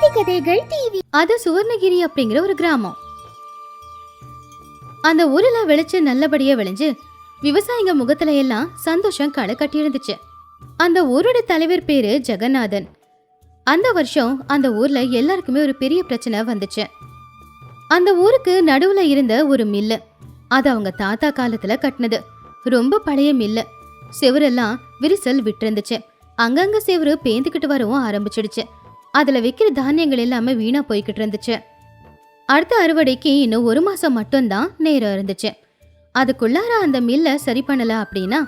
நீதி கதைகள் டிவி அது சுவர்ணகிரி அப்படிங்கிற ஒரு கிராமம். அந்த ஊர்ல விளைச்சு நல்லபடியா விளைஞ்சு விவசாயிங்க முகத்துல எல்லாம் சந்தோஷம் களை கட்டியிருந்துச்சு அந்த ஊரோட தலைவர் பேரு ஜெகநாதன். அந்த வருஷம் அந்த ஊர்ல எல்லாருக்குமே ஒரு பெரிய பிரச்சனை வந்துச்சு. அந்த ஊருக்கு நடுவுல இருந்த ஒரு மில்லு. அது அவங்க தாத்தா காலத்துல கட்டினது. ரொம்ப பழைய மில்லு. செவரெல்லாம் விரிசல் விட்டுருந்துச்சு. அங்கங்க செவரு பேந்துக்கிட்டு வரவும் ஆரம்பிச்சிடுச்சு. அதில் விற்கிற தானியங்கள் எல்லாமே வீணாக போய்கிட்டு இருந்துச்சு. அடுத்த அறுவடைக்கு இன்னும் ஒரு மாதம் மட்டும்தான் நேரம் இருந்துச்சு. அதுக்குள்ளார அந்த மில்லை சரி பண்ணல அப்படின்னா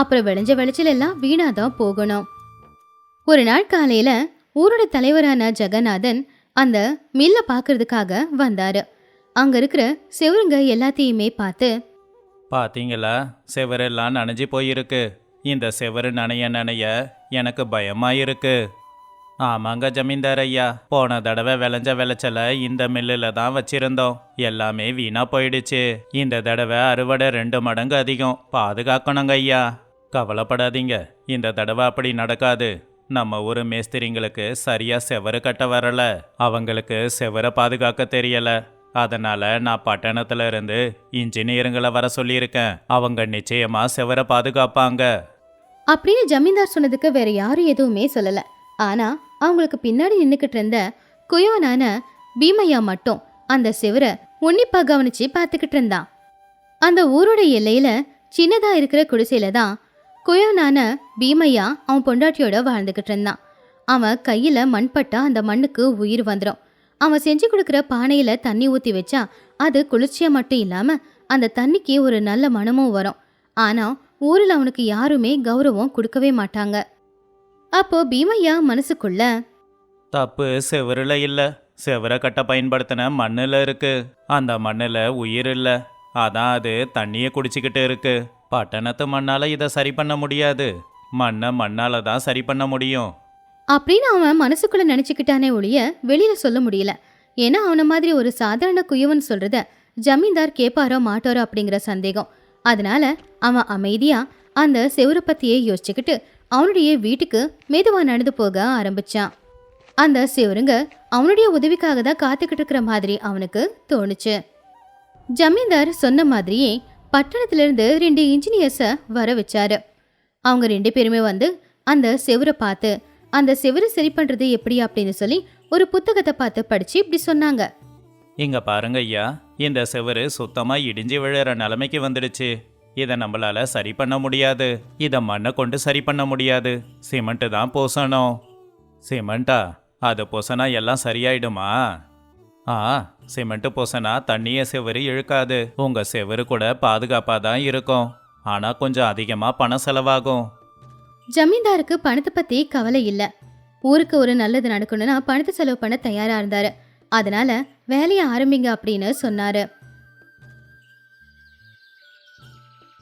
அப்புறம் விளைஞ்ச விளைச்சல் எல்லாம் வீணாக தான் போகணும். ஒரு நாள் காலையில் ஊரோட தலைவரான ஜெகநாதன் அந்த மில்லை பார்க்கறதுக்காக வந்தார். அங்கே இருக்கிற செவருங்க எல்லாத்தையுமே பார்த்து பார்த்தீங்களா செவரெல்லாம் நனைஞ்சு போயிருக்கு. இந்த செவரு நனைய நனைய எனக்கு பயமாக இருக்குது ஆமாங்க ஜமீன்தார் ஐயா. போன தடவை விளைஞ்ச விளைச்சலை இந்த மில்லில் தான் வச்சிருந்தோம். எல்லாமே வீணா போயிடுச்சு. இந்த தடவை அறுவடை ரெண்டு மடங்கு அதிகம். பாதுகாக்கணுங்க ஐயா. கவலைப்படாதீங்க. இந்த தடவை அப்படி நடக்காது. நம்ம ஊர் மேஸ்திரிங்களுக்கு சரியாக செவரு கட்ட வரலை. அவங்களுக்கு செவரை பாதுகாக்க தெரியலை. அதனால் நான் பட்டணத்துல இருந்து இன்ஜினியருங்களை வர சொல்லியிருக்கேன். அவங்க நிச்சயமா செவரை பாதுகாப்பாங்க. அப்படின்னு ஜமீன்தார் சொன்னதுக்கு வேற யாரும் எதுவுமே சொல்லலை. ஆனால் அவங்களுக்கு பின்னாடி நின்றுக்கிட்டு இருந்த குயோனான பீமையா மட்டும் அந்த சிவரை உன்னிப்பா கவனிச்சு பார்த்துக்கிட்டு இருந்தான். அந்த ஊரோட எல்லையில சின்னதா இருக்கிற குடிசையில தான் குயோனான பீமையா அவன் பொண்டாட்டியோட வாழ்ந்துக்கிட்டு இருந்தான். அவன் கையில மண்பட்டா அந்த மண்ணுக்கு உயிர் வந்துடும் அவன் செஞ்சு கொடுக்குற பானையில தண்ணி ஊற்றி வச்சா அது குளிர்ச்சியா மட்டும் இல்லாம அந்த தண்ணிக்கு ஒரு நல்ல மனமும் வரும். ஆனால் ஊரில் அவனுக்கு யாருமே கௌரவம் கொடுக்கவே மாட்டாங்க. அப்போ பீமையா மனசுக்குள்ள தப்பு செவருல இல்ல. செவரை கட்ட பயன்படுத்தின மண்ணுல இருக்கு. அந்த மண்ணுல உயிர் இல்ல. அதான் அது தண்ணியை குடிச்சுக்கிட்டு இருக்கு. பட்டணத்து மண்ணால இதை சரி பண்ண முடியாது. மண்ணை மண்ணால தான் சரி பண்ண முடியும். அப்படின்னு அவன் மனசுக்குள்ள நினைச்சுக்கிட்டானே ஒழிய வெளியில சொல்ல முடியல. ஏன்னா அவன மாதிரி ஒரு சாதாரண குயவன் சொல்றத ஜமீன்தார் கேப்பாரோ மாட்டாரோ அப்படிங்கிற சந்தேகம். அதனால அவன் அமைதியா அந்த செவரை பத்தியே யோசிச்சுக்கிட்டு அவனுடைய வீட்டுக்கு மெதுவாக நடந்து போக ஆரம்பிச்சான் அந்த சிவருங்க அவனுடைய உதவிக்காக தான் காத்துக்கிட்டு இருக்கிற மாதிரி அவனுக்கு தோணுச்சு. ஜமீன்தார் சொன்ன மாதிரியே பட்டணத்திலிருந்து ரெண்டு இன்ஜினியர்ஸை வர வச்சாரு. அவங்க ரெண்டு பேருமே வந்து அந்த செவரை பார்த்து அந்த செவரை சரி பண்ணுறது எப்படி அப்படின்னு சொல்லி ஒரு புத்தகத்தை பார்த்து படித்து இப்படி சொன்னாங்க. இங்க பாருங்க ஐயா இந்த செவரு சுத்தமாக இடிஞ்சு விழுற நிலைமைக்கு வந்துடுச்சு. இதை நம்மளால சரி பண்ண முடியாது. இதை மண்ணை கொண்டு சரி பண்ண முடியாது. சிமெண்ட்டு தான் பூசணும். சிமெண்டா? அது பூசனா எல்லாம் சரியாயிடுமா? ஆ சிமெண்ட்டு பூசனா தண்ணியை செவரு இழுக்காது. உங்க செவரு கூட பாதுகாப்பாக தான் இருக்கும். ஆனா கொஞ்சம் அதிகமாக பணம் செலவாகும். ஜமீன்தாருக்கு பணத்தை பத்தி கவலை இல்லை. ஊருக்கு ஒரு நல்லது நடக்கணும்னா பணத்தை செலவு பண்ண தயாரா இருந்தாரு. அதனால வேலையை ஆரம்பிங்க அப்படின்னு சொன்னாரு.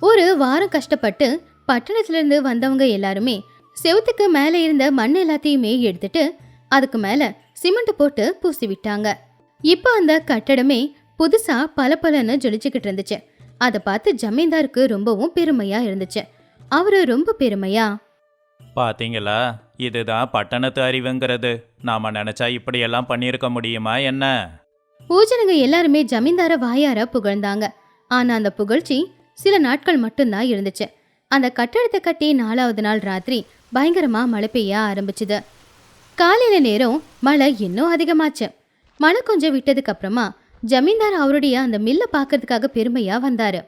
ஒரு வாரம் கஷ்டப்பட்டு பட்டணத்திலிருந்து வந்தவங்க எல்லாருமே செவுத்துக்கு மேலே இருந்த மண் எல்லாத்தையுமே எடுத்துட்டு அதுக்கு மேல சிமெண்ட் போட்டு பூசி விட்டாங்க. இப்போ அந்த கட்டடமே புதுசா பளபளன்னு ஜொலிச்சுக்கிட்டு இருந்துச்சு. அதை பார்த்து ஜமீன்தாருக்கு ரொம்பவும் பெருமையா இருந்துச்சு. அவரு ரொம்ப பெருமையா? பாத்தீங்களா? இதுதான் பட்டணத்து அறிவுங்கிறது. நாம நினைச்சா இப்படியெல்லாம் பண்ணியிருக்க முடியுமா என்ன? பூஜனங்க எல்லாருமே ஜமீன்தார வாயார புகழ்ந்தாங்க. ஆனா அந்த புகழ்ச்சி சில நாட்கள் மட்டும்தான் இருந்துச்சு. அந்த கட்டடத்தை கட்டி நாலாவது நாள் ராத்திரி பயங்கரமா மழை பெய்ய ஆரம்பிச்சுது. காலையில நேரம் மழை இன்னும் அதிகமாச்சு. மழை கொஞ்சம் விட்டதுக்கு அப்புறமா ஜமீன்தார் அவருடைய அந்த மில்ல பார்க்கறதுக்காக பெருமையா வந்தாரு.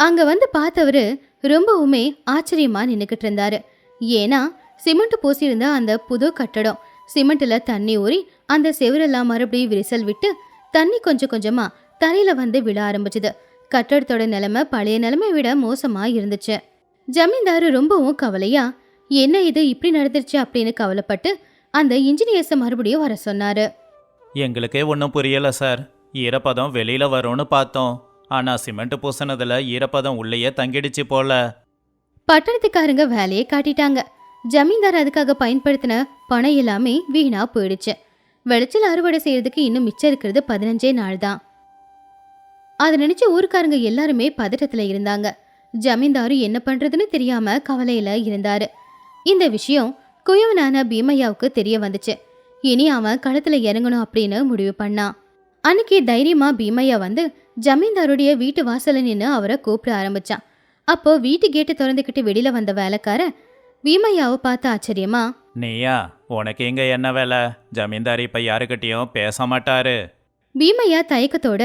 அங்க வந்து பார்த்தவரு ரொம்பவுமே ஆச்சரியமா நின்னுக்கிட்டு இருந்தாரு. ஏன்னா சிமெண்ட் பூசியிருந்த அந்த புது கட்டடம் சிமெண்ட்ல தண்ணி ஊறி அந்த செவரெல்லாம் மறுபடியும் விரிசல் விட்டு தண்ணி கொஞ்சம் கொஞ்சமா தரையில வந்து விழ ஆரம்பிச்சுது. கட்டடத்தோட நிலைமை பழைய நிலைமை விட மோசமா இருந்துச்சு. ஜமீன்தாரு ரொம்பவும் கவலையா என்ன இது இப்படி நடந்துருச்சு? அப்படின்னு கவலைப்பட்டு அந்த இன்ஜினியர்ஸை மறுபடியும் வர சொன்னாரு. எங்களுக்கே ஒன்றும் புரியல சார். ஈரப்பதம் வெளியில வரும்னு பார்த்தோம். ஆனா சிமெண்ட் பூசினதுல ஈரப்பதம் உள்ளேயே தங்கிடுச்சு போல. பட்டணத்துக்காரங்க வேலையை காட்டிட்டாங்க. ஜமீன்தார் அதுக்காக பயன்படுத்தின பணம் எல்லாமே வீணா போயிடுச்சு. விளைச்சல் அறுவடை செய்யறதுக்கு இன்னும் மிச்சம் இருக்கிறது பதினஞ்சே நாள் தான் அதை நினைச்சு ஊருக்காரங்க எல்லாருமே பதட்டத்துல இருந்தாங்க. ஜமீன்தாரும் என்ன பண்றதுன்னு தெரியாம கவலையில இருந்தாரு. இந்த விஷயம் குயவனான பீமையாவுக்கு தெரிய வந்துச்சு. இனி அவன் களத்துல இறங்கணும் அப்படின்னு முடிவு பண்ணான் அன்னைக்கு தைரியமா பீமையா வந்து ஜமீன்தாருடைய வீட்டு வாசல்ல நின்று அவரை கூப்பிட ஆரம்பிச்சான். அப்போ வீட்டு கேட்டு திறந்துக்கிட்டு வெளியில வந்த வேலைக்கார பீமையாவை பார்த்து ஆச்சரியமா நீயா உனக்கு இங்க என்ன வேலை? ஜமீன்தார் இப்ப யாருக்கிட்டயும் பேச மாட்டாரு. பீமையா தயக்கத்தோட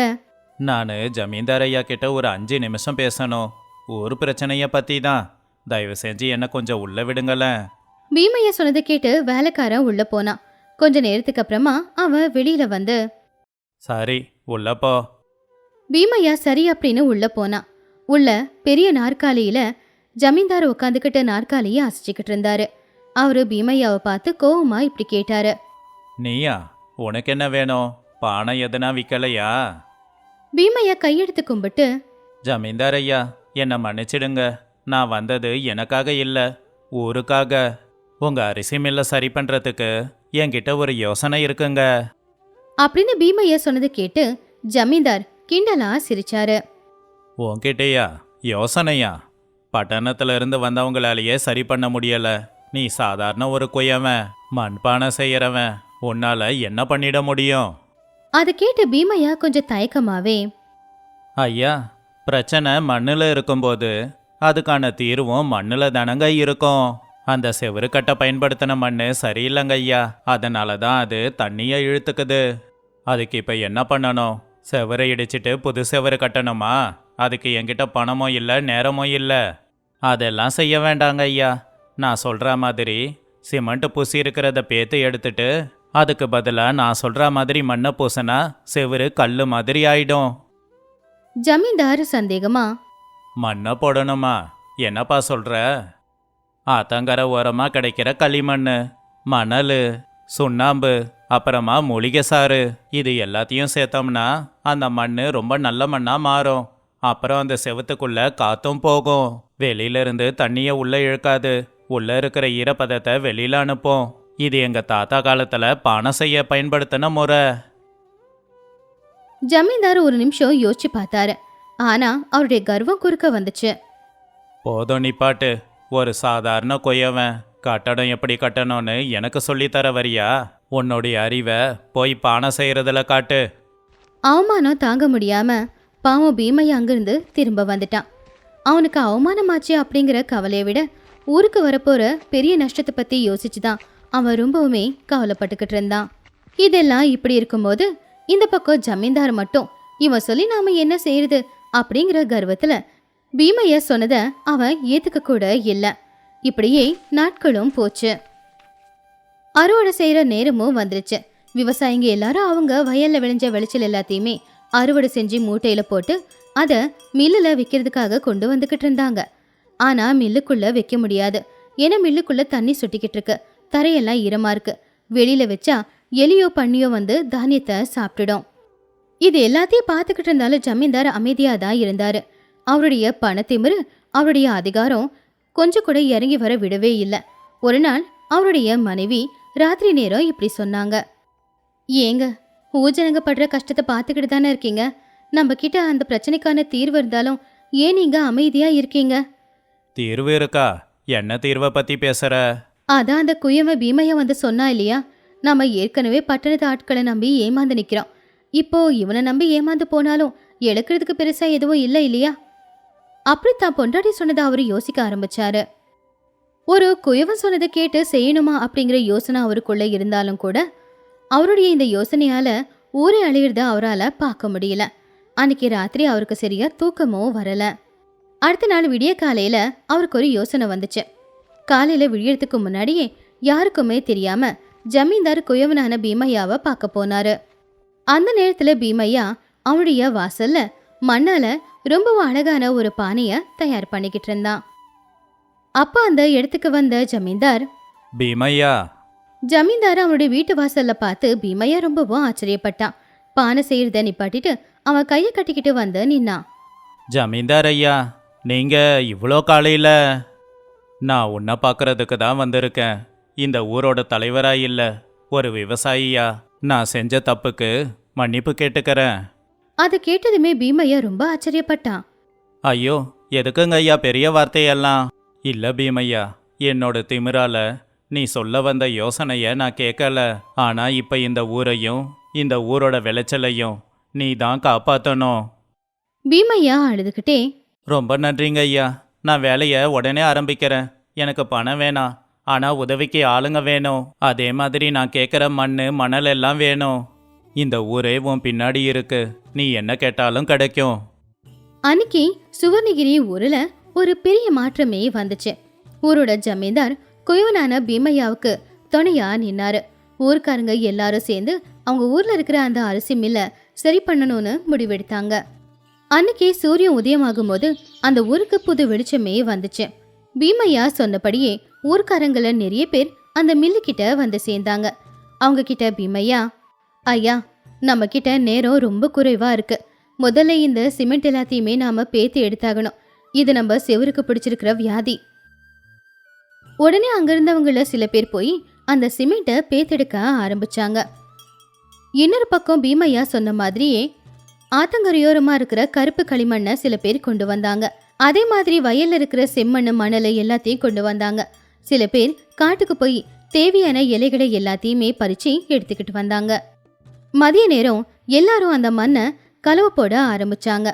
நான் ஜமீன்தார் ஐயா கிட்ட ஒரு அஞ்சு நிமிஷம் பேசணும். ஒரு பிரச்சனைய பத்தி தான். தயவு செஞ்சு என்ன கொஞ்சம் உள்ள விடுங்களேன். பீமையா சொன்னதை கேட்டு வேலைக்காரன் உள்ள போனான். கொஞ்ச நேரத்துக்கு அப்புறமா அவன் வெளியில வந்து சரி உள்ள போ. பீமையா சரி அப்படின்னு உள்ள போனான். உள்ள பெரிய நாற்காலியில ஜமீன்தார் உட்காந்துக்கிட்ட நாற்காலியை அசைச்சுக்கிட்டு இருந்தாரு. அவரு பீமையாவை பார்த்து கோவமா இப்படி கேட்டாரு. நீயா உனக்கு என்ன வேணும்? பானை எதுனா விற்கலையா பீமையா கையெடுத்து கும்பிட்டு ஜமீன்தார் ஐயா என்னை மன்னிச்சிடுங்க. நான் வந்தது எனக்காக இல்லை ஊருக்காக. உங்க அரிசி மில்லை சரி பண்றதுக்கு என்கிட்ட ஒரு யோசனை இருக்குங்க. அப்படின்னு பீமையா சொன்னதை கேட்டு ஜமீன்தார் கிண்டலா சிரிச்சாரு. உன்கிட்டயா? யோசனையா? பட்டணத்துல இருந்து வந்தவங்களாலேயே சரி பண்ண முடியல. நீ சாதாரண ஒரு குயவன் மண்பானை செய்யறவன். உன்னால என்ன பண்ணிட முடியும்? அதை கேட்டு பீமையா கொஞ்சம் தயக்கமாவே ஐயா பிரச்சனை மண்ணில் இருக்கும்போது அதுக்கான தீர்வும் மண்ணில் தானங்க இருக்கும். அந்த செவருக்கட்டை பயன்படுத்தின மண் சரியில்லைங்க ஐயா. அதனால தான் அது தண்ணியை இழுத்துக்குது. அதுக்கு இப்போ என்ன பண்ணணும்? செவரை இடிச்சிட்டு புது செவரு கட்டணுமா? அதுக்கு என்கிட்ட பணமும் இல்லை நேரமும் இல்லை. அதெல்லாம் செய்ய வேண்டாங்க ஐயா. நான் சொல்கிற மாதிரி சிமெண்ட் பூசி இருக்கிறத பேத்து எடுத்துட்டு அதுக்கு பதிலாக நான் சொல்கிற மாதிரி மண்ணை பூசினா செவுரு கல் மாதிரி ஆயிடும். ஜமீன்தார் சந்தேகமா? மண்ணை போடணுமா? என்னப்பா சொல்ற? ஆத்தங்கரை ஓரமாக கிடைக்கிற களிமண் மணல் சுண்ணாம்பு அப்புறமா மூலிகை சாறு இது எல்லாத்தையும் சேர்த்தோம்னா அந்த மண் ரொம்ப நல்ல மண்ணாக மாறும். அப்புறம் அந்த செவுத்துக்குள்ள காத்தும் போகும். வெளியில இருந்து தண்ணியை உள்ள இழுக்காது. உள்ள இருக்கிற ஈரப்பதத்தை வெளியில அனுப்பும். இது எங்க தாத்தா காலத்துல பானை செய்ய பயன்படுத்தின முறை. ஜமீன்தார் ஒரு நிமிஷம் யோசிச்சு பார்த்தாரு. ஆனா அவருடைய கர்வம் குறுக்க வந்துச்சு. போதும் நிப்பாட்டு ஒரு சாதாரண கொய்யவன் கட்டடம் எப்படி கட்டணும்னு எனக்கு சொல்லித்தர வரியா? உன்னுடைய அறிவை போய் பானை செய்யறதுல காட்டு. அவமானம் தாங்க முடியாம பாவம் பீமையா அங்கிருந்து திரும்ப வந்துட்டான். அவனுக்கு அவமானமாச்சு அப்படிங்கிற கவலையை விட ஊருக்கு வரப்போற பெரிய நஷ்டத்தை பத்தி யோசிச்சுதான் அவன் ரொம்பவுமே கவலைப்பட்டுக்கிட்டு இருந்தான். இதெல்லாம் இப்படி இருக்கும்போது இந்த பக்கம் ஜமீன்தார் மட்டும் இவன் சொல்லி நாம என்ன செய்யறது? அப்படிங்கிற கர்வத்துல பீமைய சொன்னத அவன் ஏத்துக்க கூட இல்லை. இப்படியே நாட்களும் போச்சு. அறுவடை செய்யற நேரமும் வந்துருச்சு. விவசாயிங்க எல்லாரும் அவங்க வயல்ல விளைஞ்ச விளைச்சல் எல்லாத்தையுமே அறுவடை செஞ்சு மூட்டையில போட்டு அதை மில்லுல விற்கிறதுக்காக கொண்டு வந்துகிட்டு இருந்தாங்க. ஆனா மில்லுக்குள்ள வைக்க முடியாது. ஏன்னா மில்லுக்குள்ள தண்ணி சுட்டிக்கிட்டு இருக்கு. தரையெல்லாம் ஈரமாக இருக்கு. வெளியில வச்சா எலியோ பண்ணியோ வந்து தானியத்தை சாப்பிட்டுடும். இது எல்லாத்தையும் பார்த்துக்கிட்டு இருந்தாலும் ஜமீன்தார் அமைதியாக தான் இருந்தார். அவருடைய பணத்திமிரு அவருடைய அதிகாரம் கொஞ்சம் கூட இறங்கி வர விடவே இல்லை. ஒரு நாள் அவருடைய மனைவி ராத்திரி நேரம் இப்படி சொன்னாங்க. ஏங்க ஊஜனங்க படுற கஷ்டத்தை பார்த்துக்கிட்டு தானே இருக்கீங்க? நம்ம கிட்ட அந்த பிரச்சனைக்கான தீர்வு இருந்தாலும் ஏன் நீங்க அமைதியா இருக்கீங்க? தீர்வு இருக்கா? என்ன தீர்வை பத்தி பேசுற? அதான் அந்த குயவ பீமையா வந்து சொன்னா இல்லையா? நம்ம ஏற்கனவே பட்டணத்து ஆட்களை நம்பி ஏமாந்து நிற்கிறோம் இப்போ இவனை நம்பி ஏமாந்து போனாலும் எடுக்கிறதுக்கு பெருசா எதுவும் இல்லை இல்லையா? அப்படி தான் பொண்டாடி சொன்னதை அவர் யோசிக்க ஆரம்பிச்சாரு. ஒரு குயவன் சொன்னதை கேட்டு செய்யணுமா அப்படிங்கிற யோசனை அவருக்குள்ள இருந்தாலும் கூட அவருடைய இந்த யோசனையால ஊரை அழியிறத அவரால் பார்க்க முடியல. அன்னைக்கு ராத்திரி அவருக்கு சரியா தூக்கமோ வரல. அடுத்த நாள் விடிய காலையில அவருக்கு ஒரு யோசனை வந்துச்சு. காலையில விடியறதுக்கு முன்னாடியே யாருக்குமே தெரியாம ஜமீன்தார் குயவனான பீமையாவை பார்க்க போனாரு. அந்த நேரத்துல பீமையா அவனுடைய வாசல்ல மண்ணால ரொம்பவும் அழகான ஒரு பானைய தயார் பண்ணிக்கிட்டு இருந்தான் அப்ப அந்த இடத்துக்கு வந்த ஜமீன்தார் பீமையா! ஜமீன்தார் அவனுடைய வீட்டு வாசல்ல பார்த்து பீமையா ரொம்பவும் ஆச்சரியப்பட்டான் பானை செய்யறத நிப்பாட்டிட்டு அவன் கையை கட்டிக்கிட்டு வந்து நின்னான். ஜமீன்தார் ஐயா நீங்க இவ்வளோ காலையில நான் உன்னை பார்க்கறதுக்கு தான் வந்திருக்கேன். இந்த ஊரோட தலைவரா இல்ல ஒரு விவசாயியா? நான் செஞ்ச தப்புக்கு மன்னிப்பு கேட்டுக்கிறேன். அதை கேட்டதுமே பீமையா ரொம்ப ஆச்சரியப்பட்டான். ஐயோ எதுக்குங்க ஐயா பெரிய வார்த்தையெல்லாம்? இல்ல பீமையா என்னோட திமிரால நீ சொல்ல வந்த யோசனைய நான் கேட்கல ஆனா இப்ப இந்த ஊரையும் இந்த ஊரோட விளைச்சலையும் நீ தான் காப்பாத்தணும். பீமையா அழுதுகிட்டே ரொம்ப நன்றிங்க ஐயா. நான் வேலையை உடனே ஆரம்பிக்கிறேன். எனக்கு பணம் வேணாம். ஆனால் உதவிக்கு ஆளுங்க வேணும். அதே மாதிரி நான் கேட்குற மண் மணல் எல்லாம் வேணும். இந்த ஊரே உன் பின்னாடி இருக்கு. நீ என்ன கேட்டாலும் கிடைக்கும். அன்னைக்கு சுவர்ணகிரி ஊர்ல ஒரு பெரிய மாற்றமே வந்துச்சு. ஊரோட ஜமீன்தார் குயவனான பீமையாவுக்கு துணையா நின்னாரு. ஊர்க்காரங்க எல்லாரும் சேர்ந்து அவங்க ஊர்ல இருக்கிற அந்த அரிசி மில்ல சரி பண்ணணும்னு முடிவெடுத்தாங்க. அன்னைக்கு சூரியன் உதயமாகும் போது அந்த ஊருக்கு புது வெளிச்சமே வந்துச்சு. பீமையா சொன்னபடியே ஊர்க்காரங்கள நிறைய பேர் அந்த மில்லு கிட்ட வந்து சேர்ந்தாங்க. அவங்க கிட்ட பீமையா ஐயா நம்ம கிட்ட நேரம் ரொம்ப குறைவா இருக்கு. முதல்ல இந்த சிமெண்ட் எல்லாத்தையுமே நாம பேத்து எடுத்தாகணும். இது நம்ம செவருக்கு பிடிச்சிருக்கிற வியாதி. உடனே அங்கிருந்தவங்கள சில பேர் போய் அந்த சிமெண்ட்டை பேத்தெடுக்க ஆரம்பிச்சாங்க. இன்னொரு பக்கம் பீமையா சொன்ன மாதிரியே ஆத்தங்கரையோரமா இருக்கிற கருப்பு களிமண்ணை சில பேர் கொண்டு வந்தாங்க. அதே மாதிரி வயல்ல இருக்கிற செம்மண் மணலை எல்லாத்தையும் கொண்டு வந்தாங்க. சில பேர் காட்டுக்கு போய் தேவையான இலைகளை எல்லாத்தையுமே பறிச்சு எடுத்துக்கிட்டு வந்தாங்க. மதிய நேரம் எல்லாரும் அந்த மண்ணை கலவை போட ஆரம்பிச்சாங்க.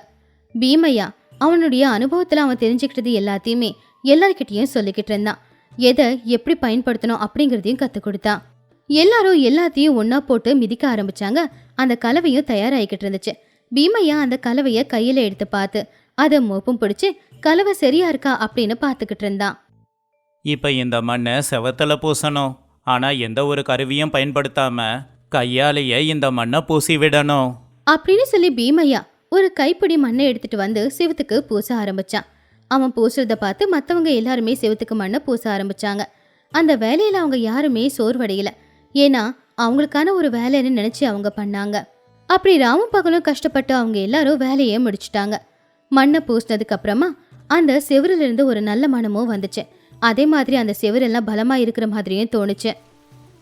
பீமையா அவனுடைய அனுபவத்துல அவன் தெரிஞ்சுக்கிட்டது எல்லாத்தையுமே எல்லார்கிட்டையும் சொல்லிக்கிட்டு இருந்தான். எதை எப்படி பயன்படுத்தணும் அப்படிங்கிறதையும் கற்றுக் கொடுத்தான். எல்லாரும் எல்லாத்தையும் ஒன்றா போட்டு மிதிக்க ஆரம்பிச்சாங்க. அந்த கலவையும் தயாராகிக்கிட்டு இருந்துச்சு. பீமையா அந்த கலவையை கையில எடுத்து பார்த்து அதை மோப்பும் பிடிச்சு கலவை சரியா இருக்கா அப்படின்னு பார்த்துக்கிட்டு இருந்தான். இப்போ இந்த மண்ணை செவத்துல பூசணும். ஆனா எந்த ஒரு கருவியும் பயன்படுத்தாம கையாலேயே இந்த மண்ணை பூசி விடணும். அப்படின்னு சொல்லி பீமையா ஒரு கைப்பிடி மண்ணை எடுத்துட்டு வந்து சிவத்துக்கு பூச ஆரம்பிச்சான். அவன் பூசுறத பார்த்து மற்றவங்க எல்லாருமே சிவத்துக்கு மண்ணை பூச ஆரம்பிச்சாங்க. அந்த வேலையில அவங்க யாருமே சோர்வடையல. ஏன்னா அவங்களுக்கான ஒரு வேலைன்னு நினைச்சு அவங்க பண்ணாங்க. அப்படி ராமும் பகலும் கஷ்டப்பட்டு அவங்க எல்லாரும் வேலையை முடிச்சிட்டாங்க. மண்ணை பூசினதுக்கு அப்புறமா அந்த செவரிலிருந்து ஒரு நல்ல மனமும் வந்துச்சு. அதே மாதிரி அந்த செவரெல்லாம் பலமாக இருக்கிற மாதிரியும் தோணுச்சு.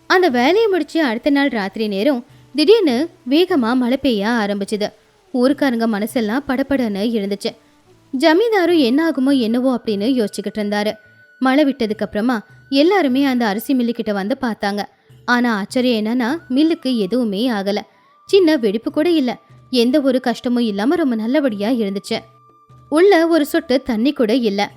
அந்த வேலையை முடிச்சு அடுத்த நாள் ராத்திரி நேரம் திடீர்னு வேகமாக மழை பெய்ய ஆரம்பிச்சுது. ஊருக்காரங்க மனசெல்லாம் படப்படன்னு இருந்துச்சு. ஜமீன்தாரும் என்ன ஆகுமோ என்னவோ அப்படின்னு யோசிச்சுக்கிட்டு இருந்தாரு. மழை விட்டதுக்கு அப்புறமா எல்லாருமே அந்த அரிசி மில்லுக்கிட்ட வந்து பார்த்தாங்க. ஆனால் ஆச்சரியம் என்னன்னா மில்லுக்கு எதுவுமே ஆகலை. சின்ன வெடிப்பு கூட இல்ல. எந்த ஒரு கஷ்டமும் இல்லாம ரொம்ப நல்லபடியா இருந்துச்சு. உள்ள ஒரு சொட்டு தண்ணி கூட இல்ல.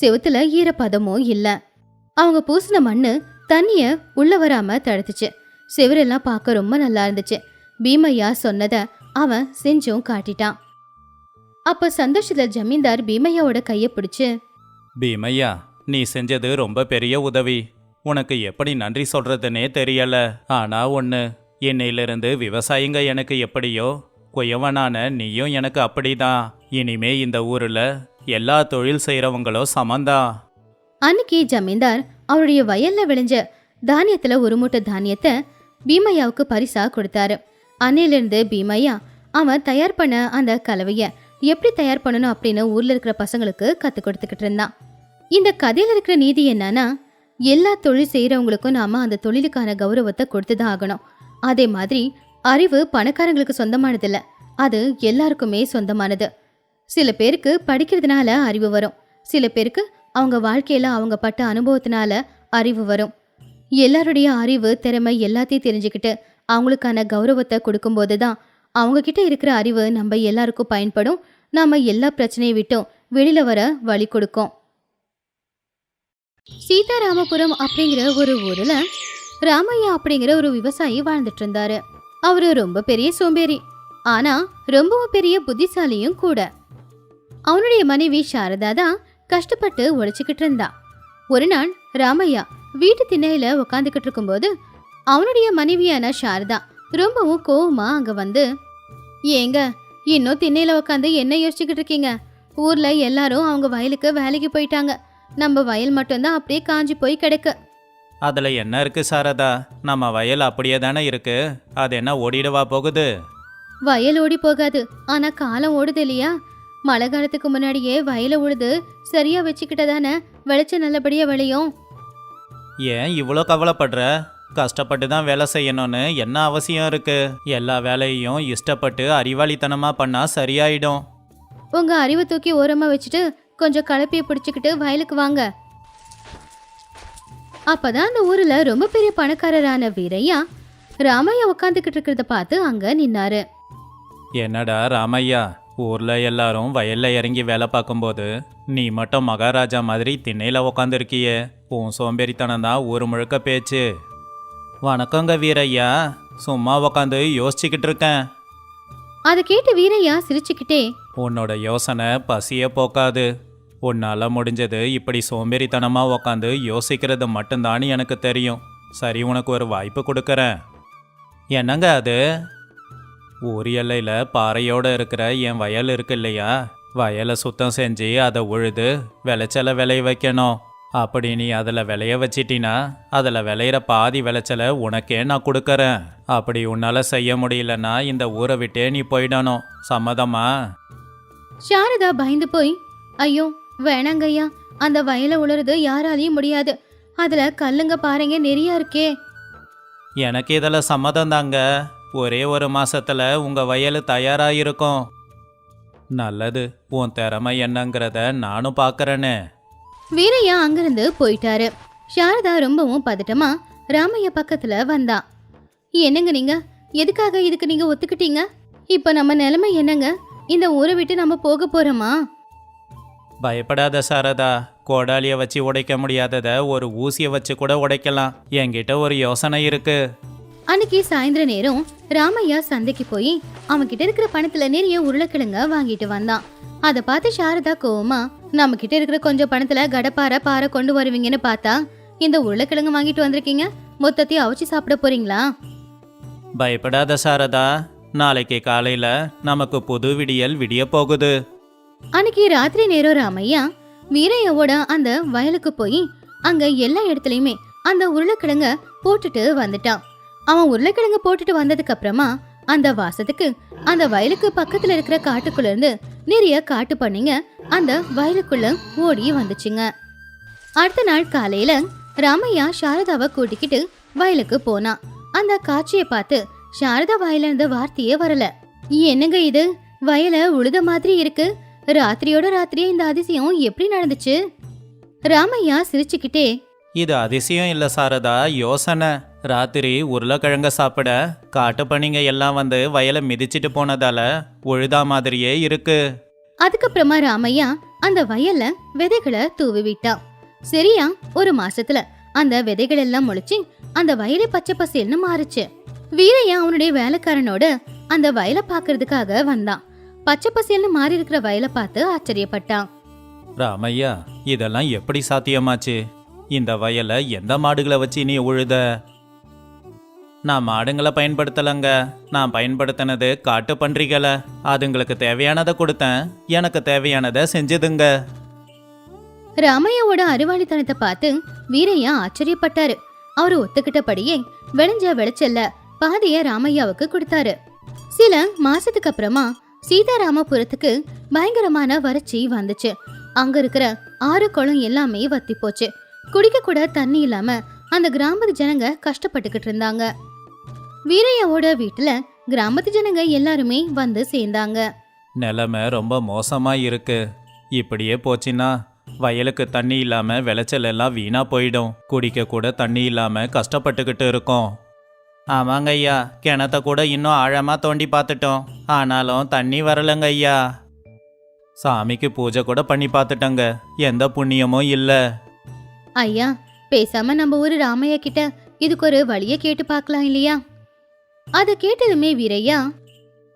செவுத்துல ஈரப்பதமும் இல்ல. அவங்க பூசின மண்ணு தண்ணிய உள்ள வராம தடுத்துச்சு. செவரெல்லாம் பார்க்க ரொம்ப நல்லா இருந்துச்சு. பீமையா சொன்னத அவன் செஞ்சும் காட்டிட்டான். அப்ப சந்தோஷத்துல ஜமீன்தார் பீமையாவோட கைய பிடிச்சு பீமையா நீ செஞ்சது ரொம்ப பெரிய உதவி. உனக்கு எப்படி நன்றி சொல்றதுன்னே தெரியல. ஆனா ஒன்று இன்னையிலிருந்து விவசாயிங்க எனக்கு எப்படியோ? குயவனான நீயும் எனக்கு அப்படிதான் இனிமே இந்த ஊர்ல எல்லா தொழில் செய்யறவங்களும் சமந்தான் அன்னைக்கு ஜமீன்தார் அவருடைய வயல்ல விளைஞ்ச தானியத்துல ஒரு மூட்டை தானியத்தை பீமையாவுக்கு பரிசா கொடுத்தாரு. அன்னையிலிருந்து பீமையா அவன் தயார் பண்ண அந்த கலவைய எப்படி தயார் பண்ணணும் அப்படின்னு ஊர்ல இருக்கிற பசங்களுக்கு கத்து கொடுத்துக்கிட்டு இருந்தான். இந்த கதையில இருக்கிற நீதி என்னன்னா எல்லா தொழில் செய்யறவங்களுக்கும் நாம அந்த தொழிலுக்கான கௌரவத்தை கொடுத்துதான் ஆகணும். அதே மாதிரி அறிவு பணக்காரங்களுக்கு சொந்தமானதில்ல. அது எல்லாருக்குமே சொந்தமானது. சில பேருக்கு படிக்கிறதுனால அறிவு வரும். சில பேருக்கு அவங்க வாழ்க்கையில அவங்க பட்ட அனுபவத்தினால அறிவு வரும். எல்லாருடைய அறிவு திறமை எல்லாத்தையும் தெரிஞ்சுக்கிட்டு அவங்களுக்கான கௌரவத்தை கொடுக்கும்போது தான் அவங்கக்கிட்ட இருக்கிற அறிவு நம்ம எல்லாருக்கும் பயன்படும். நாம் எல்லா பிரச்சனையை விட்டும் வெளியில் வர வழி கொடுக்கும். சீதாராமபுரம் அப்படிங்கிற ஒரு ஊரில் ராமையா அப்படிங்கிற ஒரு விவசாயி வாழ்ந்துட்டு இருந்தாரு அவரு ரொம்ப பெரிய சோம்பேறி. ஆனா ரொம்பவும் பெரிய புத்திசாலியும் கூட. அவனுடைய மனைவி சாரதா தான் கஷ்டப்பட்டு உழைச்சிக்கிட்டு இருந்தா ஒரு நாள் ராமையா வீட்டு திண்ணையில உக்காந்துக்கிட்டு இருக்கும்போது அவனுடைய மனைவியான சாரதா ரொம்பவும் கோவமா அங்க வந்து ஏங்க இன்னும் திண்ணையில உக்காந்து என்ன யோசிச்சுக்கிட்டு இருக்கீங்க ஊர்ல எல்லாரும் அவங்க வயலுக்கு வேலைக்கு போயிட்டாங்க. நம்ம வயல் மட்டும்தான் அப்படியே காஞ்சி போய் கிடக்கு. அதுல என்ன இருக்கு சாரதா? நம்ம வயல் அப்படியே தானே இருக்கு. அது என்ன ஓடிடவா போகுது? வயல் ஓடி போகாது. ஆனா காலம் ஓடுது இல்லையா? மழை காலத்துக்கு முன்னாடியே வயலை உழுது சரியா வச்சுக்கிட்டதானே விளைச்ச நல்லபடியா விளையும்? ஏன் இவ்வளோ கவலைப்படுற? கஷ்டப்பட்டு தான் வேலை செய்யணும்னு என்ன அவசியம் இருக்கு? எல்லா வேலையையும் இஷ்டப்பட்டு அறிவாளித்தனமா பண்ணா சரியாயிடும். உங்க அறிவை தூக்கி ஓரமா வச்சுட்டு கொஞ்சம் கலப்பிய பிடிச்சிக்கிட்டு வயலுக்கு வாங்க. அப்பதான் அந்த ஊர்ல ரொம்ப பெரிய பணக்காரரான வீரையா ராமையா உட்காந்துக்கிட்டு இருக்கிறத பார்த்து அங்க நின்னாரு. என்னடா ராமையா ஊர்ல எல்லாரும் வயல்ல இறங்கி வேலை பார்க்கும்போது நீ மட்டும் மகாராஜா மாதிரி திண்ணையில உக்காந்துருக்கியே. உன் சோம்பேறித்தனம் தான் ஊர் முழுக்க பேச்சு. வணக்கங்க வீரையா சும்மா உக்காந்து யோசிச்சுக்கிட்டு இருக்கேன். அதை கேட்டு வீரையா சிரிச்சுக்கிட்டே உன்னோட யோசனை பசிய போக்காது. உன்னால் முடிஞ்சது இப்படி சோம்பேறித்தனமாக உக்காந்து யோசிக்கிறது மட்டும்தான் எனக்கு தெரியும். சரி உனக்கு ஒரு வாய்ப்பு கொடுக்குறேன். என்னங்க அது? ஊர் எல்லையில் பாறையோட இருக்கிற என் வயல் இருக்கு இல்லையா? வயலை சுத்தம் செஞ்சு அதை உழுது விளைச்சலை விளைய வைக்கணும். அப்படி நீ அதில் விளைய வச்சிட்டினா அதில் விளையிற பாதி விளைச்சலை உனக்கே நான் கொடுக்கறேன். அப்படி உன்னால் செய்ய முடியலன்னா இந்த ஊரை விட்டே நீ போயிடணும். சம்மதமா? சாரதா பயந்து போய் ஐயோ வேணாங்க ஐயா அந்த வயலை உழுறது யாராலையும் முடியாது. அதுல கல்லுங்க பாருங்க நிறைய இருக்கே. எனக்கு இதில் சம்மதம் தாங்க ஒரே ஒரு மாசத்துல உங்க வயல் தயாரா இருக்கும் நல்லது உன் திறமை என்னங்கிறத நானும் பார்க்கறேனே வீரையா அங்கிருந்து போயிட்டாரு. சாரதா ரொம்பவும் பதட்டமா ராமையா பக்கத்துல வந்தா. என்னங்க நீங்க? எதுக்காக இதுக்கு நீங்க ஒத்துக்கிட்டீங்க? இப்ப நம்ம நிலைமை என்னங்க? இந்த ஊரை விட்டு நம்ம போக போறோமா? பயப்படாத சாரதா கோடாலியை வச்சு உடைக்க முடியாதத ஒரு ஊசியை வச்சு கூட உடைக்கலாம். என்கிட்ட ஒரு யோசனை இருக்கு. அன்னைக்கு சாயந்தர நேரம் ராமையா சந்தைக்கு போய் அவன் கிட்ட இருக்கிற பணத்துல நிறைய உருளைக்கிழங்க வாங்கிட்டு வந்தான். அதை பார்த்து சாரதா கோவமா நம்ம கிட்ட இருக்கிற கொஞ்சம் பணத்துல கடப்பாறை பாறை கொண்டு வருவீங்கன்னு பார்த்தா இந்த உருளைக்கிழங்கு வாங்கிட்டு வந்திருக்கீங்க? மொத்தத்தையும் அவிச்சு சாப்பிட போறீங்களா? பயப்படாத சாரதா நாளைக்கு காலையில நமக்கு புது விடியல் விடிய போகுது. அன்னைக்கு ராத்திரி நேரம் ராமையா வீரையாவோட அந்த வயலுக்கு போய் அங்க எல்லா இடத்துலயுமே அந்த உருளைக்கிழங்க போட்டுட்டு வந்துட்டான் அவன் உருளைக்கிழங்கு போட்டுட்டு வந்ததுக்கு அப்புறமா அந்த வாசத்துக்கு அந்த வயலுக்கு பக்கத்துல இருக்கிற காட்டுக்குள்ள இருந்து நிறைய காட்டு பண்ணிங்க அந்த வயலுக்குள்ள ஓடி வந்துச்சுங்க. அடுத்த நாள் காலையில ராமையா சாரதாவை கூட்டிக்கிட்டு வயலுக்கு போனான் அந்த காட்சியை பார்த்து சாரதா வாயில வார்த்தையே வரல. என்னங்க இது? வயல உழுத மாதிரி இருக்கு. ராத்திரியோட ராத்திரியே இந்த அதிசயம் எப்படி நடந்துச்சு? ராமையா சிரிச்சுக்கிட்டே இது அதிசயம் இல்ல சாரதா யோசனை. ராத்திரி உருளைக்கிழங்க சாப்பிட காட்டு பணிங்க எல்லாம் வந்து வயலை மிதிச்சிட்டு போனதால உழுதா மாதிரியே இருக்கு. அதுக்கப்புறமா ராமையா அந்த வயல்ல விதைகளை தூவி விட்டான் சரியா ஒரு மாசத்துல அந்த விதைகள் எல்லாம் முளைச்சு அந்த வயலே பச்சை பசேல்னு மாறுச்சு. வீரையா அவனுடைய வேலைக்காரனோட அந்த வயலை பார்க்கறதுக்காக வந்தான். பச்சை பசேல்னு மாறி இருக்கிற வயலை பார்த்து ஆச்சரியப்பட்டான். ராமையா இதெல்லாம் எப்படி சாத்தியமாச்சு? இந்த வயலை எந்த மாடுகளை வச்சு நீ உழுத? நான் மாடுங்களை பயன்படுத்தலைங்க. நான் பயன்படுத்தினது காட்டு பன்றிகளை. அதுங்களுக்கு தேவையானதை கொடுத்தேன். எனக்கு தேவையானதை செஞ்சதுங்க. ராமையாவோட அறிவாளித்தனத்தை பார்த்து வீரையா ஆச்சரியப்பட்டாரு. அவரு ஒத்துக்கிட்டபடியே விளைஞ்ச விளைச்சல்ல பாதிய ராமையாவுக்கு கொடுத்தாரு. சில மாசத்துக்கு அப்புறமா சீதாராமபுரத்துக்கு பயங்கரமான வறட்சி வந்துச்சு. அங்க இருக்கிற ஆறு குளம் எல்லாமே வத்தி போச்சு. குடிக்க கூட தண்ணி இல்லாம அந்த கிராமத்து ஜனங்க கஷ்டப்பட்டுக்கிட்டு இருந்தாங்க. வீரையாவோட வீட்டுல கிராமத்து ஜனங்க எல்லாருமே வந்து சேர்ந்தாங்க. நிலைமை ரொம்ப மோசமா இருக்கு. இப்படியே போச்சுன்னா வயலுக்கு தண்ணி இல்லாம விளைச்சல் எல்லாம் வீணா போயிடும். குடிக்க கூட தண்ணி இல்லாம கஷ்டப்பட்டுக்கிட்டு இருக்கோம். ஆமாங்க ஐயா. கிணத்த கூட இன்னும் ஆழமா தோண்டி பார்த்துட்டோம். ஆனாலும் தண்ணி வரலங்க ஐயா. சாமிக்கு பூஜை கூட பண்ணி பார்த்துட்டங்க. எந்த புண்ணியமும் இல்லை. ஐயா பேசாம நம்ம ஊரு ராமையா கிட்ட இதுக்கு ஒரு வழிய கேட்டு பார்க்கலாம் இல்லையா? அத கேட்டதுமே வீரையா?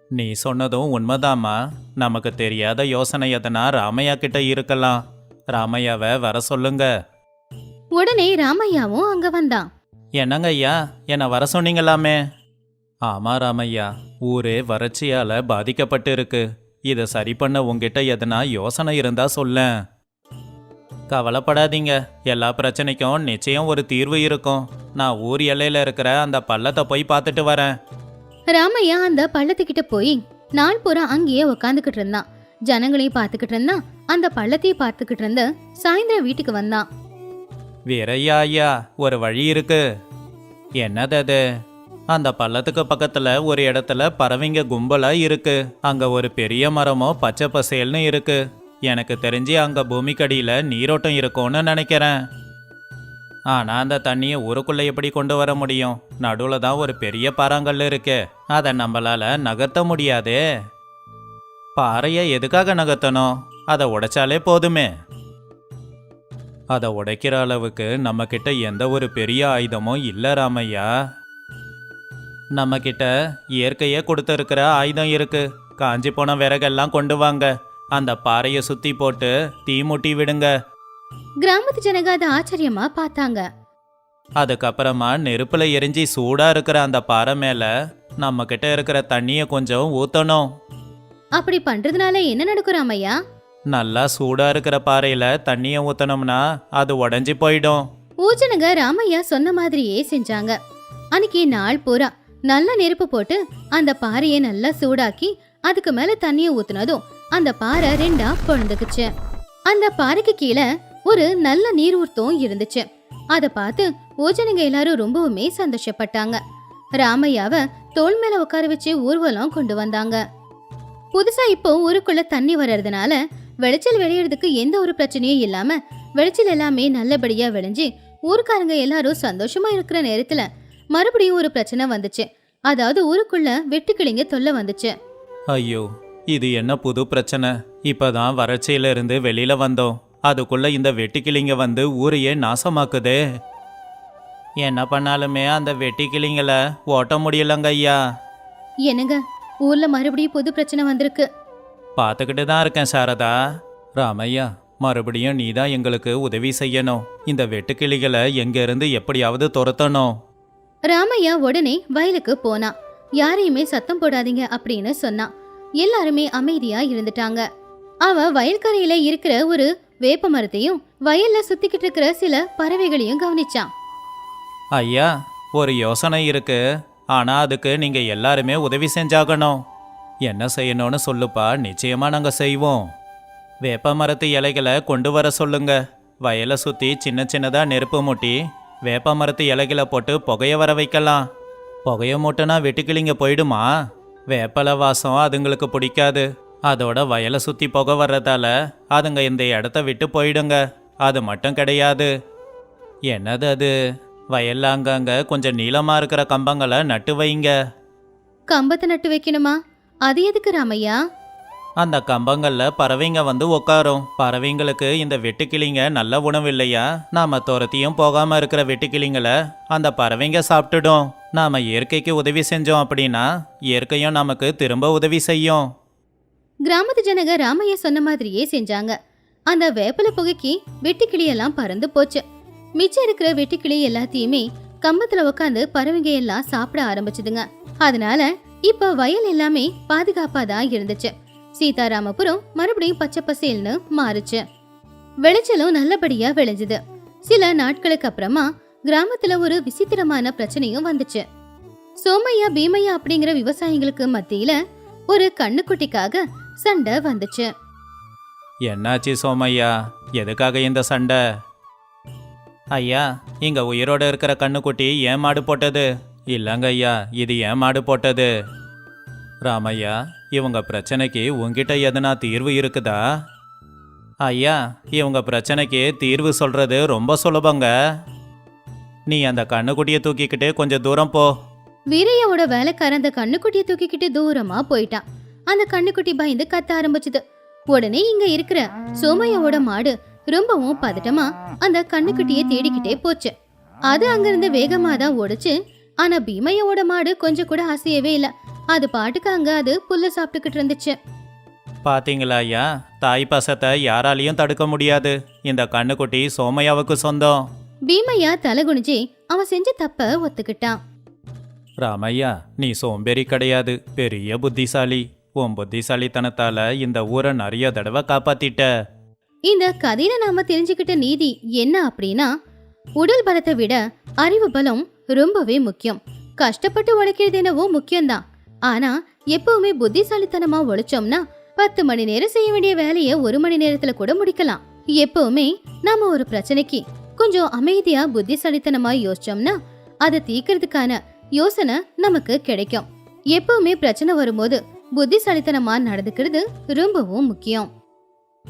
நீ சொன்னதும் உண்மைதாம்மா. நமக்கு தெரியாத யோசனை எதனா ராமையா கிட்ட இருக்கலாம். ராமையாவை வர சொல்லுங்க. உடனே ராமையாவும் அங்க வந்தான். என்னங்க ஐயா? என்னை வர சொன்னீங்களாமே? ஆமா ராமையா ஊரே வறட்சியால் பாதிக்கப்பட்டு இருக்கு இதை சரி பண்ண உங்ககிட்ட எதனா யோசனை இருந்தா சொல்லேன். கவலைப்படாதீங்க. எல்லா பிரச்சனைக்கும் நிச்சயம் ஒரு தீர்வு இருக்கும். நான் ஊர் எல்லையில இருக்கிற அந்த பள்ளத்தை போய் பார்த்துட்டு வரேன். ராமையா அந்த பள்ளத்துக்கிட்ட போய் நாள் பூரா அங்கேயே உக்காந்துக்கிட்டு இருந்தான். ஜனங்களையும் பார்த்துக்கிட்டு இருந்தான். அந்த பள்ளத்தையும் பார்த்துக்கிட்டு இருந்து சாயந்தரம் வீட்டுக்கு வந்தான். வீரையா ஐயா ஒரு வழி இருக்கு. என்னது அது? அந்த பள்ளத்துக்கு பக்கத்துல ஒரு இடத்துல பறவைங்க கும்பலா இருக்கு. அங்க ஒரு பெரிய மரமோ பச்சை பசேல்னு இருக்கு. எனக்கு தெரிஞ்சு அங்க பூமிக்கடியில நீரோட்டம் இருக்கும்னு நினைக்கிறேன். ஆனா அந்த தண்ணியை ஊருக்குள்ள எப்படி கொண்டு வர முடியும்? நடுவுல தான் ஒரு பெரிய பாறாங்கல் இருக்கு. அதை நம்மளால நகர்த்த முடியாதே. பாறையை எதுக்காக நகர்த்தணும்? அதை உடைச்சாலே போதுமே. அதை உடைக்கிற அளவுக்கு நம்ம கிட்ட எந்த ஒரு பெரிய ஆயுதமும் இல்ல ராமையா. நம்ம கிட்ட இயற்கையே கொடுத்துருக்கிற ஆயுதம் இருக்கு. காஞ்சி போன விறகெல்லாம் கொண்டு வாங்க. அந்த பாறையை சுத்தி போட்டு தீ மூட்டி விடுங்க. கிராமத்து ஜனங்க அதை ஆச்சரியமா பார்த்தாங்க. அதுக்கப்புறமா நெருப்புல எரிஞ்சு சூடா இருக்கிற அந்த பாறை மேல நம்ம கிட்ட இருக்கிற தண்ணிய கொஞ்சம் ஊத்தணும். அப்படி பண்றதுனால என்ன நடக்கும் ராமையா? நல்லா சூடா இருக்கிற பாறையில தண்ணிய ஊற்றினோம்னா அது உடஞ்சி போயிடும். ஊஜனங்க ராமையா சொன்ன மாதிரியே செஞ்சாங்க. அன்னைக்கு நாள் பூரா நல்ல நெருப்பு போட்டு அந்த பாறையை நல்லா சூடாக்கி அதுக்கு மேல தண்ணிய ஊத்துனதும் அந்த பாறை ரெண்டா பொழுந்துக்குச்சு அந்த பாறைக்கு கீழே ஒரு நல்ல நீரூர்த்தம் இருந்துச்சு. அத பார்த்து ஊஜனங்க எல்லாரும் ரொம்பவுமே சந்தோஷப்பட்டாங்க. ராமையாவ தோல் மேல உட்கார வச்சு ஊர்வலம் கொண்டு வந்தாங்க. புதுசா இப்போ ஊருக்குள்ள தண்ணி வர்றதுனால விளைச்சல் விளையிறதுக்கு எந்த ஒரு பிரச்சனையும் இல்லாம விளைச்சல் எல்லாமே நல்லபடியா விளைஞ்சு ஊர்க்காரங்க எல்லாரும் சந்தோஷமா இருக்கிற நேரத்துல மறுபடியும் ஒரு பிரச்சனை வந்துச்சு. அதாவது ஊருக்குள்ள வெட்டுக்கிளிங்க தொல்லை வந்துச்சு. ஐயோ இது என்ன புது பிரச்சனை? இப்பதான் வறட்சியில இருந்து வெளியில வந்தோம். அதுக்குள்ள இந்த வெட்டுக்கிளிங்க வந்து ஊரையே நாசமாக்குதே. என்ன பண்ணாலுமே அந்த வெட்டுக்கிளிங்களை ஓட்ட முடியலங்க ஐயா. என்னங்க? ஊர்ல மறுபடியும் புது பிரச்சனை வந்திருக்கு. பார்த்துக்கிட்டு தான் இருக்கேன் சாரதா. ராமையா மறுபடியும் நீ தான் எங்களுக்கு உதவி செய்யணும். இந்த வெட்டுக்கிளிகளை எங்கேருந்து எப்படியாவது துரத்தணும். ராமையா உடனே வயலுக்கு போனான் யாரையுமே சத்தம் போடாதீங்க அப்படின்னு சொன்னான் எல்லாருமே அமைதியா இருந்துட்டாங்க. அவன் வயல்கரையில இருக்கிற ஒரு வேப்ப மரத்தையும் வயல்ல சுத்திக்கிட்டு இருக்கிற சில பறவைகளையும் கவனிச்சான் ஐயா ஒரு யோசனை இருக்கு. ஆனா அதுக்கு நீங்க எல்லாருமே உதவி செஞ்சாகணும். என்ன செய்யணும்னு சொல்லுப்பா. நிச்சயமா நாங்க செய்வோம். வேப்ப மரத்து இலைகளை கொண்டு வர சொல்லுங்க. வயலை சுத்தி சின்ன சின்னதா நெருப்பு மூட்டி வேப்ப மரத்து இலைகளை போட்டு புகைய வர வைக்கலாம். புகைய மூட்டைனா வெட்டுக்கிளிங்க போயிடுமா? வேப்பல வாசம் அதுங்களுக்கு பிடிக்காது. அதோட வயலை சுத்தி புகை வர்றதால அதுங்க இந்த இடத்த விட்டு போயிடுங்க. அது மட்டும் கிடையாது. என்னது அது? வயல்ல அங்கங்க கொஞ்சம் நீளமா இருக்கிற கம்பங்களை நட்டு வைங்க. கம்பத்தை நட்டு வைக்கணுமா? அது எதுக்கு ராமையா? அந்த கம்பங்கள்ல பறவைங்க வந்து உட்காரும் பறவைங்களுக்கு இந்த வெட்டுக்கிளிங்க நல்ல உணவு இல்லையா நாம துரத்தியும் போகாம இருக்கிற வெட்டுக்கிளிங்களை அந்த பறவைங்க சாப்பிட்டுடும். நாம இயற்கைக்கு உதவி செஞ்சோம் அப்படின்னா இயற்கையும் நமக்கு திரும்ப உதவி செய்யும். கிராமத்து ஜனங்க ராமையா சொன்ன மாதிரியே செஞ்சாங்க. அந்த வேப்பல புகைக்கு வெட்டுக்கிளி எல்லாம் பறந்து போச்சு. மிச்சம் இருக்கிற வெட்டுக்கிளி எல்லாத்தையுமே கம்பத்துல உட்காந்து பறவைங்க எல்லாம் சாப்பிட ஆரம்பிச்சுதுங்க. அதனால இப்ப வயல் எல்லாமே பாதுகாப்பா தான் இருந்துச்சு. சீதாராமபுரம் மறுபடியும் பச்சை பசேல்னு மாறுச்சு. விளைச்சலும் நல்லபடியா விளைஞ்சுது. சில நாட்களுக்கு அப்புறமா கிராமத்துல ஒரு விசித்திரமான பிரச்சனையும் வந்துச்சு. சோமையா பீமையா அப்படிங்கிற விவசாயிங்களுக்கு மத்தியில ஒரு கண்ணுக்குட்டிக்காக சண்டை வந்துச்சு. என்னாச்சு சோமையா? எதுக்காக இந்த சண்டை? ஐயா இங்க உயிரோட இருக்கிற கண்ணுக்குட்டி ஏன் மாடு போட்டது? இல்லைங்க ஐயா இது ஏன் மாடு போட்டது? ராமையா இவங்க பிரச்சனைக்கு உங்ககிட்ட எதனா தீர்வு இருக்குதா? ஐயா இவங்க பிரச்சனைக்கு தீர்வு சொல்றது ரொம்ப சுலபங்க. நீ அந்த கண்ணுக்குட்டியை தூக்கிக்கிட்டு கொஞ்சம் தூரம் போ. வீரையோட வேலைக்காரன் அந்த கண்ணுக்குட்டியை தூக்கிக்கிட்டு தூரமா போயிட்டான். அந்த கண்ணுக்குட்டி பயந்து கத்த ஆரம்பிச்சது. உடனே இங்க இருக்கிற சோமையோட மாடு ரொம்பவும் பதட்டமா அந்த கண்ணுக்குட்டியை தேடிக்கிட்டே போச்சு. அது அங்கிருந்து வேகமா தான் ஓடிச்சு ஆனா பீமையாவோட மாடு கொஞ்சம் கூட அசையவே இல்ல. அது பாட்டுக்கு அங்க அது புல்ல சாப்பிட்டுக்கிட்டு இருந்துச்சு. பாத்தீங்களா ஐயா? தாய் பாசத்தை யாராலையும் தடுக்க முடியாது. இந்த கண்ணுக்குட்டி சோமையாவுக்கு சொந்தம். பீமையா தலை குனிஞ்சு அவன் செஞ்ச தப்ப ஒத்துக்கிட்டான். ராமையா நீ சோம்பேறி கிடையாது. பெரிய புத்திசாலி. உன் புத்திசாலித்தனத்தால இந்த ஊரை நிறைய தடவை காப்பாத்திட்ட. இந்த கதையில நாம தெரிஞ்சுக்கிட்ட நீதி என்ன அப்படின்னா உடல் பலத்தை விட அறிவு பலம் ரொம்பவே முக்கியம். கஷ்டப்பட்டு உழைக்கிறது என்னவோ முக்கியம்தான். ஆனா எப்பவுமே புத்திசாலித்தனமா உழைச்சோம்னா பத்து மணி நேரம் செய்ய வேண்டிய வேலையை ஒரு மணி நேரத்துல கூட முடிக்கலாம். எப்பவுமே நாம ஒரு பிரச்சனைக்கு கொஞ்சம் அமைதியா புத்திசாலித்தனமா யோசிச்சோம்னா அதை தீக்கிறதுக்கான யோசனை நமக்கு கிடைக்கும். எப்பவுமே பிரச்சனை வரும்போது புத்திசாலித்தனமா நடந்துக்கிறது ரொம்பவும் முக்கியம்.